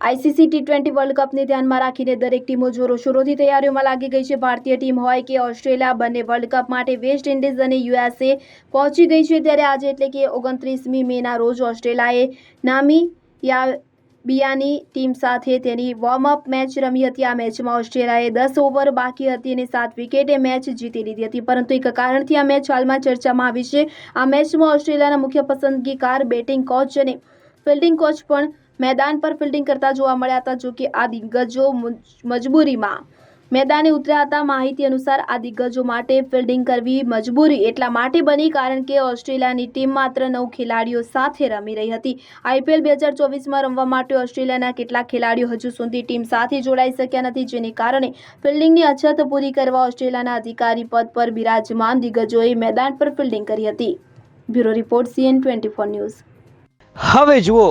ICC T twenty world કપને ધ્યાનમાં રાખીને દરેક ટીમો જોરોશોરોથી તૈયારીઓમાં લાગી ગઈ છે. ભારતીય ટીમ હોય કે ઓસ્ટ્રેલિયા, બંને વર્લ્ડ કપ માટે વેસ્ટ ઇન્ડિઝ અને યુએસએ પહોંચી ગઈ છે ત્યારે આજે એટલે કે ઓગણત્રીસમી મેના રોજ ઓસ્ટ્રેલિયાએ નામી યા બિયાની ટીમ સાથે તેની વોર્મઅપ મેચ રમી હતી. આ મેચમાં ઓસ્ટ્રેલિયાએ દસ ઓવર બાકી હતી અને સાત વિકેટે મેચ જીતી લીધી હતી. પરંતુ એક કારણથી આ મેચ હાલમાં ચર્ચામાં આવી છે. આ મેચમાં ઓસ્ટ્રેલિયાના મુખ્ય પસંદગીકાર બેટિંગ કોચ અને ફિલ્ડિંગ કોચ પણ મેદાન પર ફિલ્ડિંગ કરતા જોવા મળ્યા હતા જો કે આ દિગ્ગજો મજબૂરીમાં. મેદાને ઉતર્યા હતા, માહિતી અનુસાર આ દિગ્ગજો માટે ફિલ્ડિંગ કરવી મજબૂરી એટલા માટે બની કારણ કે ઓસ્ટ્રેલિયાની ટીમ માત્ર નવ ખેલાડીઓ સાથે રમી રહી હતી. આઈપીએલ બે હજાર ચોવીસમાં રમવા માટે ઓસ્ટ્રેલિયાના કેટલાક ખેલાડીઓ હજુ સુધી ટીમ સાથે જોડાઈ શક્યા નથી, જેને કારણે ફિલ્ડિંગની અછત પૂરી કરવા ઓસ્ટ્રેલિયાના અધિકારી પદ પર બિરાજમાન દિગ્ગજોએ મેદાન પર ફિલ્ડિંગ કરી હતી. Bureau report CN twenty four news. હવે જુઓ